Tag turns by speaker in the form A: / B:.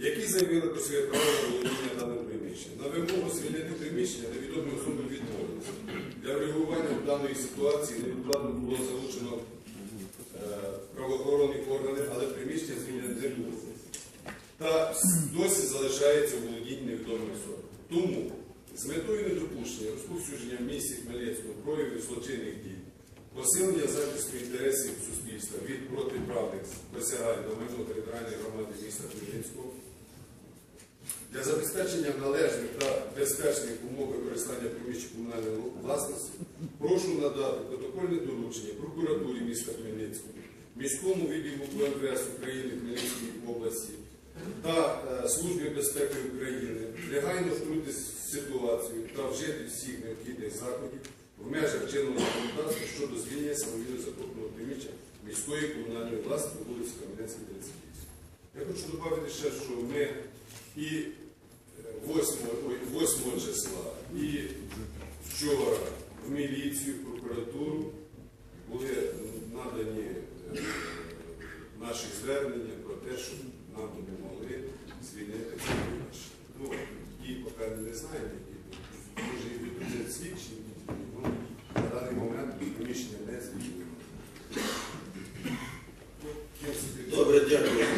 A: які заявили про своє право володіння даним приміщенням. На вимогу звільнити приміщення невідомі особи відмовилися. Для врегулювання даної ситуації невідкладно було залучено е, правоохоронні органи, але приміщення звільнено не було. Та досі залишається у володінні невідомих особи. Тому з метою недопущення розповсюдження в місті Хмельницького проявів злочинних дій, посилення захисту інтересів суспільства від протиправних посягань на майно територіальної громади міста Хмельницького, для забезпечення належних та безпечних умов використання приміщень комунальної власності прошу надати протокольне доручення прокуратурі міста Хмельницького, міському відділу МВС України Хмельницької області та е, Службі безпеки України негайно втрутитися в ситуацію та вжити всіх необхідних заходів в межах чинного законодавства щодо звільнення самовільно захопленого приміщення міської комунальної власності вулиці Кам'янецькій 38 хочу добавити ще, що ми і е, 8, ой, 8 числа, і вчора в міліцію, в прокуратуру були надані е, наші звернення про те, щоб нам не могли звільнити ці наші. Ну, і поки не знаємо, які може і дуже свідчені, але на даний момент приміщення не звільнено. Добре, дякую.